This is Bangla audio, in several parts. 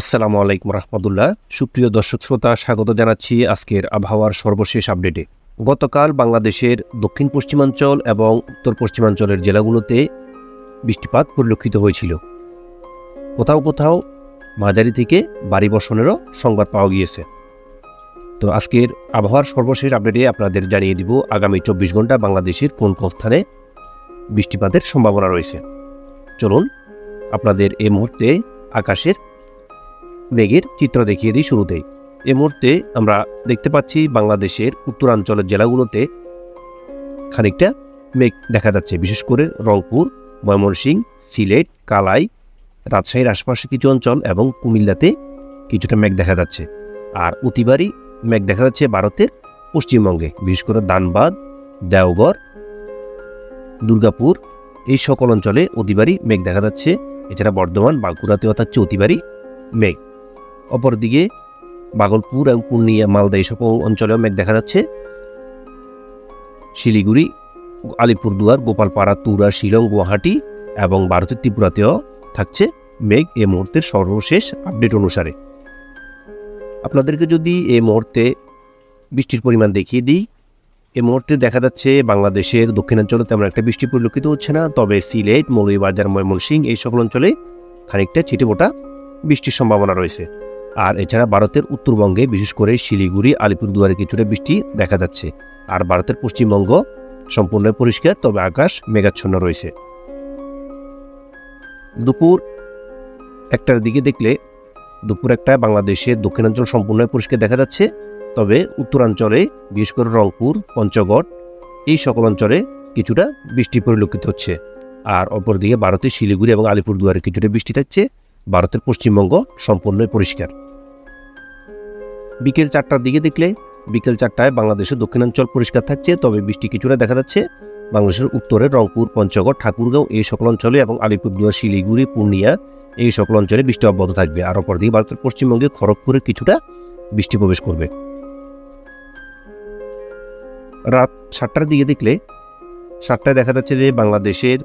আসসালামু আলাইকুম রহমতুল্লাহ। সুপ্রিয় দর্শক শ্রোতা, স্বাগত জানাচ্ছি আজকের আবহাওয়ার সর্বশেষ আপডেটে। গতকাল বাংলাদেশের দক্ষিণ পশ্চিমাঞ্চল এবং উত্তর পশ্চিমাঞ্চলের জেলাগুলোতে বৃষ্টিপাত পরিলক্ষিত হয়েছিল। কোথাও কোথাও মাঝারি থেকে বাড়ি বর্ষণেরও সংবাদ পাওয়া গিয়েছে। তো আজকের আবহাওয়ার সর্বশেষ আপডেটে আপনাদের জানিয়ে দিব, আগামী চব্বিশ ঘণ্টা বাংলাদেশের কোন কোন স্থানে বৃষ্টিপাতের সম্ভাবনা রয়েছে। চলুন, আপনাদের এই মুহূর্তে আকাশের মেঘের চিত্র দেখিয়ে দিই শুরুতেই। এ মুহূর্তে আমরা দেখতে পাচ্ছি বাংলাদেশের উত্তরাঞ্চলের জেলাগুলোতে খানিকটা মেঘ দেখা যাচ্ছে। বিশেষ করে রংপুর, ময়মনসিংহ, সিলেট, কালাই, রাজশাহীর আশপাশে কিছু অঞ্চল এবং কুমিল্লাতে কিছুটা মেঘ দেখা যাচ্ছে। আর অতিবারই মেঘ দেখা যাচ্ছে ভারতের পশ্চিমবঙ্গে, বিশেষ করে দানবাদ দেওঘর, দুর্গাপুর, এই সকল অঞ্চলে অতিবারই মেঘ দেখা যাচ্ছে। এছাড়া বর্ধমান, বাঁকুড়াতেও থাকছে অতিবারই মেঘ। অপরদিকে বাগলপুর এবং পূর্ণিয়া, মালদা এই সকল অঞ্চলেও মেঘ দেখা যাচ্ছে। শিলিগুড়ি, আলিপুরদুয়ার, গোপালপাড়া, তুরা, শিলং, গুয়াহাটি এবং ভারতের ত্রিপুরাতেও থাকছে মেঘ এ মুহূর্তের সর্বশেষ আপডেট অনুসারে। আপনাদেরকে যদি এই মুহূর্তে বৃষ্টির পরিমাণ দেখিয়ে দিই এই মুহূর্তে দেখা যাচ্ছে বাংলাদেশের দক্ষিণাঞ্চলে তেমন একটা বৃষ্টি পরিলক্ষিত হচ্ছে না, তবে সিলেট, মৌলভীবাজার, ময়মনসিংহ এই সকল অঞ্চলে খানিকটা ছিটেফোঁটা বৃষ্টির সম্ভাবনা রয়েছে। আর এছাড়া ভারতের উত্তরবঙ্গে, বিশেষ করে শিলিগুড়ি, আলিপুরদুয়ারে কিছুটা বৃষ্টি দেখা যাচ্ছে। আর ভারতের পশ্চিমবঙ্গ সম্পূর্ণ পরিষ্কার, তবে আকাশ মেঘাচ্ছন্ন রয়েছে। দুপুর একটার দিকে দেখলে দুপুর একটায় বাংলাদেশের দক্ষিণাঞ্চল সম্পূর্ণ পরিষ্কার দেখা যাচ্ছে, তবে উত্তরাঞ্চলে, বিশেষ করে রংপুর, পঞ্চগড়, এই সকল অঞ্চলে কিছুটা বৃষ্টি পরিলক্ষিত হচ্ছে। আর অপরদিকে ভারতের শিলিগুড়ি এবং আলিপুরদুয়ারে কিছুটা বৃষ্টি থাকছে। ভারতের পশ্চিমবঙ্গ সম্পূর্ণই পরিষ্কার। বিকেল চারটার দিকে দেখলে বিকেল চারটায় বাংলাদেশের দক্ষিণাঞ্চল পরিষ্কার থাকছে, তবে বৃষ্টি কিছুটা দেখা যাচ্ছে। বাংলাদেশের উত্তরে রংপুর, পঞ্চগড়, ঠাকুরগাঁও এই সকল অঞ্চলে এবং আলিপুরদুয়ার, শিলিগুড়ি, পূর্ণিয়া এই সকল অঞ্চলে বৃষ্টি অব্যাহত থাকবে। আর অপরদিকে ভারতের পশ্চিমবঙ্গে খড়গপুরে কিছুটা বৃষ্টি প্রবেশ করবে। রাত সাতটার দিকে দেখলে সাতটায় দেখা যাচ্ছে যে বাংলাদেশের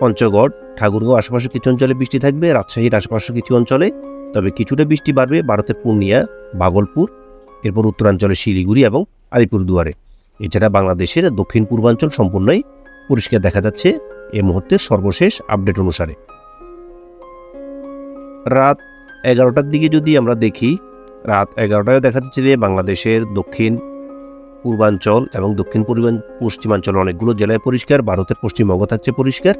পঞ্চগড়, ঠাকুরগাঁও আশেপাশে কিছু অঞ্চলে বৃষ্টি থাকবে, রাজশাহীর আশেপাশে কিছু অঞ্চলে তবে কিছুটা বৃষ্টি বাড়বে ভারতের পূর্ণিয়া বাগলপুর এরপর উত্তরাঞ্চলের শিলিগুড়ি এবং আলিপুরদুয়ারে। এছাড়া বাংলাদেশের দক্ষিণ পূর্বাঞ্চল সম্পূর্ণই পরিষ্কার দেখা যাচ্ছে এ মুহূর্তের সর্বশেষ আপডেট অনুসারে। রাত এগারোটার দিকে যদি আমরা দেখি, রাত এগারোটায় দেখা যাচ্ছে যে বাংলাদেশের দক্ষিণ পূর্বাঞ্চল এবং দক্ষিণ পশ্চিমাঞ্চল অনেকগুলো জেলায় পরিষ্কার, ভারতের পশ্চিমবঙ্গ থাকছে পরিষ্কার।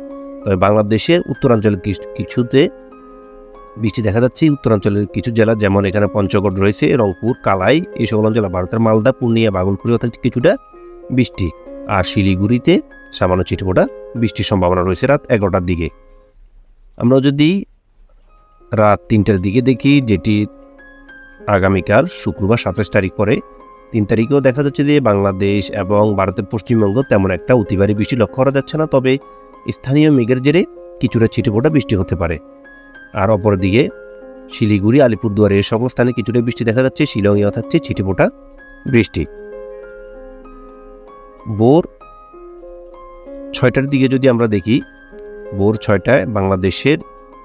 তবে বাংলাদেশের উত্তরাঞ্চলের কিছু- কিছুতে বৃষ্টি দেখা যাচ্ছে, উত্তরাঞ্চলের কিছু জেলা যেমন এখানে পঞ্চগড় রয়েছে, রংপুর, কালাই, এই সকল অঞ্চলে, ভারতের মালদা, পূর্ণিয়া বাগলপুরে অর্থাৎ কিছুটা বৃষ্টি। আর শিলিগুড়িতে সামান্য ছিটেফোঁটা বৃষ্টির সম্ভাবনা রয়েছে রাত এগারোটার দিকে। আমরা যদি রাত তিনটার দিকে দেখি, যেটি আগামীকাল শুক্রবার সাতাশ তারিখ পরে, তিন তারিখেও দেখা যাচ্ছে যে বাংলাদেশ এবং ভারতের পশ্চিমবঙ্গ তেমন একটা অতিবারী বৃষ্টি লক্ষ্য করা যাচ্ছে না, তবে স্থানীয় মেঘের জেরে কিছুটা ছিটেফোঁটা বৃষ্টি হতে পারে। আর অপরদিকে শিলিগুড়ি, আলিপুরদুয়ারে সকল স্থানে কিছুটা বৃষ্টি দেখা যাচ্ছে। শিলংয়েও থাকছে ছিটেফোঁটা বৃষ্টি। ভোর ছয়টার দিকে যদি আমরা দেখি, ভোর ছয়টায় বাংলাদেশের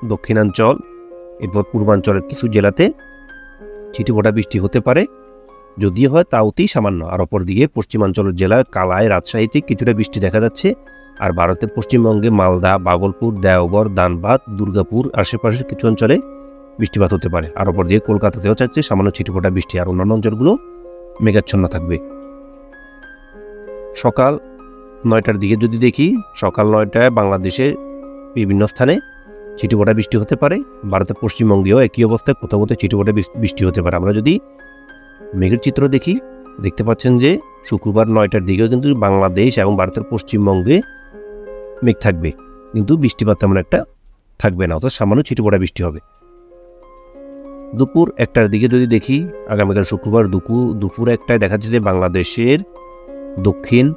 দক্ষিণাঞ্চল, এরপর পূর্বাঞ্চলের কিছু জেলাতে ছিটেফোঁটা বৃষ্টি হতে পারে। যদিও হয় তা অতি সামান্য। আর অপরদিকে পশ্চিমাঞ্চলের জেলা কালায়, রাজশাহীতে কিছুটা বৃষ্টি দেখা যাচ্ছে। আর ভারতের পশ্চিমবঙ্গে মালদা, বাগলপুর, দেওঘর, দানবাদ, দুর্গাপুর আশেপাশের কিছু অঞ্চলে বৃষ্টিপাত হতে পারে। আর অপরদিকে কলকাতাতেও থাকছে সামান্য ছিটেফোঁটা বৃষ্টি আর অন্যান্য অঞ্চলগুলো মেঘাচ্ছন্ন থাকবে। সকাল নয়টার দিকে যদি দেখি, সকাল নয়টায় বাংলাদেশের বিভিন্ন স্থানে ছিটেফোঁটা বৃষ্টি হতে পারে। ভারতের পশ্চিমবঙ্গেও একই অবস্থায় কোথাও কোথাও বৃষ্টি- বৃষ্টি হতে পারে। আমরা যদি মেঘের চিত্র দেখি, দেখতে পাচ্ছেন যে শুক্রবার নয়টার দিকেও কিন্তু বাংলাদেশ এবং ভারতের পশ্চিমবঙ্গে মেঘ থাকবে। কিন্তু বৃষ্টিপাত তেমন একটা থাকবে না, অর্থাৎ সামান্য ছিটেফোঁটা বৃষ্টি হবে। দুপুর একটার দিকে যদি দেখি, আগামীকাল শুক্রবার দুপুর দুপুর একটায় দেখা যাচ্ছে যে বাংলাদেশের দক্ষিণ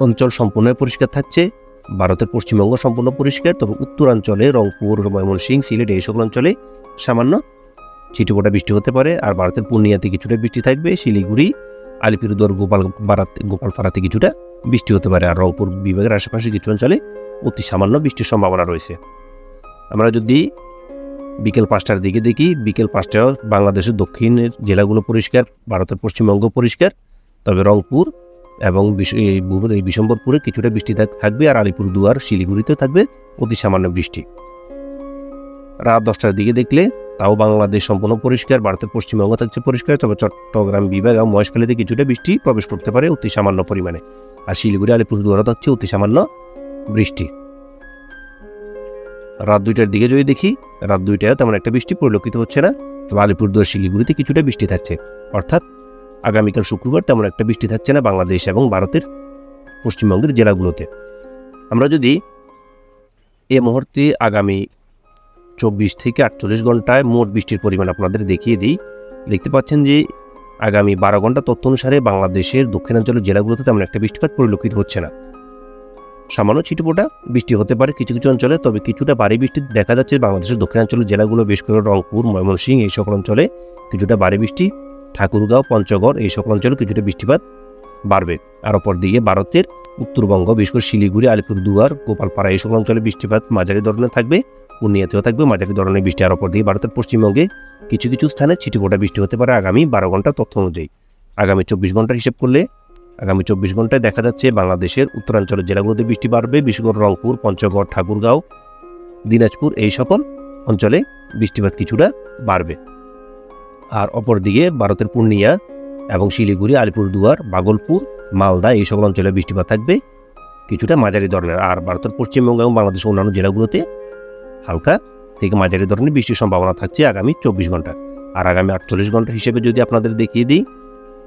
অঞ্চল সম্পূর্ণ পরিষ্কার থাকছে, ভারতের পশ্চিমবঙ্গ সম্পূর্ণ পরিষ্কার, তবে উত্তরাঞ্চলে, রংপুর, ময়মনসিংহ, সিলেট এই সকল অঞ্চলে সামান্য ছিটেফোঁটা বৃষ্টি হতে পারে, আর ভারতের পূর্ণিয়াতে কিছুটা বৃষ্টি থাকবে, শিলিগুড়ি, আলিপুরদুয়ার, গোপাল, বারাতে, গোপালপাড়াতে কিছুটা বৃষ্টি হতে পারে। আর রংপুর বিভাগের আশেপাশে কিছু অঞ্চলে অতি সামান্য বৃষ্টির সম্ভাবনা রয়েছে। আমরা যদি বিকেল পাঁচটার দিকে দেখি, বিকেল পাঁচটায় বাংলাদেশের দক্ষিণের জেলাগুলো পরিষ্কার, ভারতের পশ্চিমবঙ্গ পরিষ্কার, তবে রংপুর এবং এই কিছুটা বৃষ্টি থাকবে আর আলিপুরদুয়ার শিলিগুড়িতে থাকবে অতি সামান্য বৃষ্টি। রাত দশটার দিকে দেখলে তাও বাংলাদেশ সম্পূর্ণ পরিষ্কার, ভারতের পশ্চিমবঙ্গ থাকছে পরিষ্কার, তবে চট্টগ্রাম, বিভাগ এবং মহেশখালীতে কিছুটা বৃষ্টি প্রবেশ করতে পারে অতি সামান্য পরিমাণে। আর শিলিগুড়ি, আলিপুরদুয়ারও থাকছে অতি সামান্য বৃষ্টি। রাত দুইটার দিকে যদি দেখি, রাত দুইটায় তেমন একটা বৃষ্টি পরিলক্ষিত হচ্ছে না, তবে আলিপুরদুয়ার, শিলিগুড়িতে কিছুটা বৃষ্টি থাকছে। অর্থাৎ আগামীকাল শুক্রবার তেমন একটা বৃষ্টি থাকছে না বাংলাদেশ এবং ভারতের পশ্চিমবঙ্গের জেলাগুলোতে। আমরা যদি এ মুহূর্তে আগামী চব্বিশ থেকে আটচল্লিশ ঘন্টায় মোট বৃষ্টির পরিমাণ আপনাদের দেখিয়ে দিই। দেখতে পাচ্ছেন যে আগামী বারো ঘণ্টা তথ্য অনুসারে বাংলাদেশের দক্ষিণাঞ্চলের জেলাগুলোতে তেমন একটা বৃষ্টিপাত পরিলক্ষিত হচ্ছে না। সামান্য ছিটুপোটা বৃষ্টি হতে পারে কিছু কিছু অঞ্চলে, তবে কিছুটা ভারী বৃষ্টি দেখা যাচ্ছে বাংলাদেশের দক্ষিণাঞ্চলের জেলাগুলো, বেশ করে রংপুর, ময়মনসিংহ এই সকল অঞ্চলে কিছুটা ভারী বৃষ্টি, ঠাকুরগাঁও, পঞ্চগড় এই সকল অঞ্চলে কিছুটা বৃষ্টিপাত বাড়বে। আর অপর দিকে ভারতের উত্তরবঙ্গ, বিশেষ করে শিলিগুড়ি, আলিপুরদুয়ার, গোপালপাড়া এই সকল অঞ্চলে বৃষ্টিপাত মাঝারি ধরনের থাকবে। পূর্ণিয়াতেও থাকবে মাঝারি ধরনের বৃষ্টি। আর অপর দিকে ভারতের পশ্চিমবঙ্গে কিছু কিছু স্থানে ছিটিপোটা বৃষ্টি হতে পারে আগামী বারো ঘণ্টা তথ্য অনুযায়ী। আগামী চব্বিশ ঘণ্টা হিসেব করলে আগামী চব্বিশ ঘন্টায় দেখা যাচ্ছে বাংলাদেশের উত্তরাঞ্চলের জেলাগুলোতে বৃষ্টি বাড়বে। বিশেষ করে রংপুর, পঞ্চগড়, ঠাকুরগাঁও, দিনাজপুর এই সকল অঞ্চলে বৃষ্টিপাত কিছুটা বাড়বে। আর অপরদিকে ভারতের পূর্ণিয়া এবং শিলিগুড়ি, আলিপুরদুয়ার বাগলপুর মালদা, এই সকল অঞ্চলে বৃষ্টিপাত থাকবে। কিছুটা মাঝারি ধরনের, আর ভারতের পশ্চিমবঙ্গ এবং বাংলাদেশের অন্যান্য জেলাগুলোতে হালকা থেকে মাঝারি ধরনের বৃষ্টির সম্ভাবনা থাকছে আগামী চব্বিশ ঘণ্টা। আর আগামী আটচল্লিশ ঘণ্টা হিসেবে যদি আপনাদের দেখিয়ে দিই,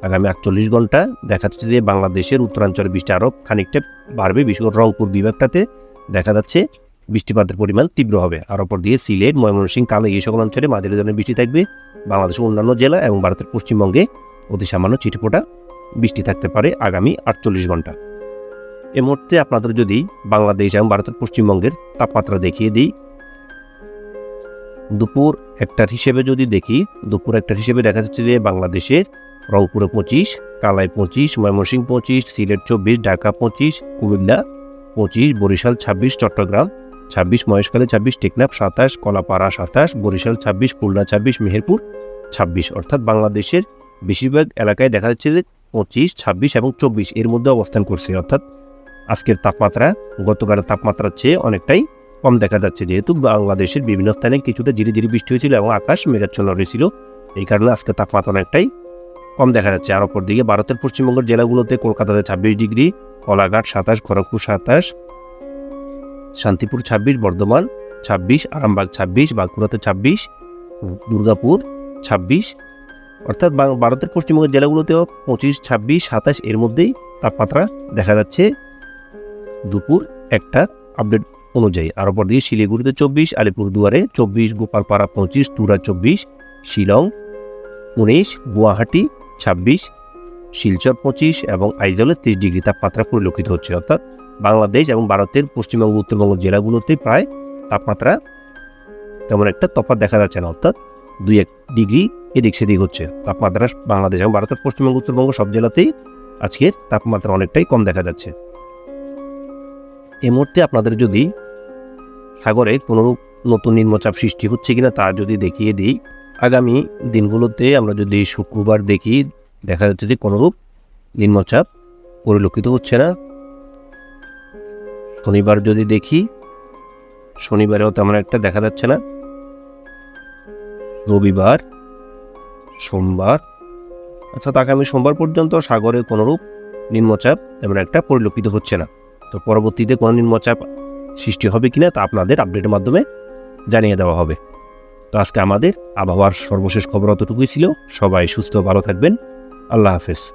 আগামী আটচল্লিশ ঘণ্টা দেখা যাচ্ছে যে বাংলাদেশের উত্তরাঞ্চলে বৃষ্টি আরও খানিকটা বাড়বে। বিশেষ করে রংপুর বিভাগটাতে দেখা যাচ্ছে বৃষ্টিপাতের পরিমাণ তীব্র হবে। আর অপর দিয়ে সিলেট, ময়মনসিংহ কালে এই সকল অঞ্চলে মাঝারি ধরনের বৃষ্টি থাকবে। বাংলাদেশের অন্যান্য জেলা এবং ভারতের পশ্চিমবঙ্গে অতি সামান্য চিটিপোটা বৃষ্টি থাকতে পারে আগামী আটচল্লিশ ঘণ্টা। এ মুহূর্তে আপনাদের যদি বাংলাদেশ এবং ভারতের পশ্চিমবঙ্গের তাপমাত্রা দেখিয়ে দিই, দুপুর একটার হিসেবে যদি দেখি, দুপুর একটার হিসেবে দেখা যাচ্ছে যে বাংলাদেশের রংপুরে পঁচিশ কালাই পঁচিশ, ময়মনসিংহ পঁচিশ, সিলেট চব্বিশ, ঢাকা পঁচিশ, কুমিল্লা পঁচিশ, বরিশাল ছাব্বিশ, চট্টগ্রাম ছাব্বিশ, মহেশখালী ছাব্বিশ, টেকনাফ সাতাশ, কলাপাড়া সাতাশ, বরিশাল ছাব্বিশ, খুলনা ছাব্বিশ, মেহেরপুর ছাব্বিশ। অর্থাৎ বাংলাদেশের বেশিরভাগ এলাকায় দেখা যাচ্ছে যে পঁচিশ, ছাব্বিশ এবং চব্বিশ এর মধ্যে অবস্থান করছে। অর্থাৎ আজকের তাপমাত্রা, গতকালের তাপমাত্রার চেয়ে অনেকটাই কম দেখা যাচ্ছে। যেহেতু বাংলাদেশের বিভিন্ন স্থানে কিছুটা ধীরে ধীরে বৃষ্টি হয়েছিল এবং আকাশ মেঘাচ্ছন্ন রয়েছিল এই কারণে আজকে তাপমাত্রা অনেকটাই কম দেখা যাচ্ছে। আর অপর দিকে ভারতের পশ্চিমবঙ্গের জেলাগুলোতে কলকাতাতে ছাব্বিশ ডিগ্রি কলাঘাট সাতাশ, খড়গপুর সাতাশ, শান্তিপুর ছাব্বিশ, বর্ধমান ছাব্বিশ, আরামবাগ ছাব্বিশ, বাঁকুড়াতে ছাব্বিশ, দুর্গাপুর ছাব্বিশ অর্থাৎ ভারতের পশ্চিমবঙ্গের জেলাগুলোতেও পঁচিশ, ছাব্বিশ, সাতাশ এর মধ্যেই তাপমাত্রা দেখা যাচ্ছে। দুপুর একটা আপডেট অনুযায়ী আর অপর দিকে শিলিগুড়িতে চব্বিশ, আলিপুরদুয়ারে চব্বিশ, গোপালপাড়া পঁচিশ, তুরা চব্বিশ, শিলং উনিশ, গুয়াহাটি ছাব্বিশ, শিলচর পঁচিশ এবং আইজলে তিরিশ ডিগ্রি তাপমাত্রা পরিলক্ষিত হচ্ছে। অর্থাৎ বাংলাদেশ এবং ভারতের পশ্চিমবঙ্গ, উত্তরবঙ্গ জেলাগুলোতে প্রায় তাপমাত্রা তেমন একটা তফাৎ দেখা যাচ্ছে না। অর্থাৎ দুই এক ডিগ্রি এদিক সেদিক হচ্ছে। তাপমাত্রা বাংলাদেশ এবং ভারতের পশ্চিমবঙ্গ, উত্তরবঙ্গ সব জেলাতেই আজকের তাপমাত্রা অনেকটাই কম দেখা যাচ্ছে। এই মুহূর্তে আপনাদের যদি সাগরে কোনো নতুন নিম্নচাপ সৃষ্টি হচ্ছে কিনা তা যদি দেখিয়ে দিই, আগামী দিনগুলোতে আমরা যদি শুক্রবার দেখি, দেখা যাচ্ছে যে কোনোরূপ নিম্নচাপ পরিলক্ষিত হচ্ছে না। শনিবার যদি দেখি, শনিবারেও তেমন একটা দেখা যাচ্ছে না। রবিবার, সোমবার, অর্থাৎ আগামী সোমবার পর্যন্ত সাগরে কোনোরূপ নিম্নচাপ তেমন একটা পরিলক্ষিত হচ্ছে না। তো পরবর্তীতে কোনো নিম্নচাপ সৃষ্টি হবে কি না তা আপনাদের আপডেটের মাধ্যমে জানিয়ে দেওয়া হবে। তো আজকে আমাদের আবহাওয়ার সর্বশেষ খবর অতটুকুই ছিল। সবাই সুস্থ, ভালো থাকবেন। আল্লাহ হাফেজ।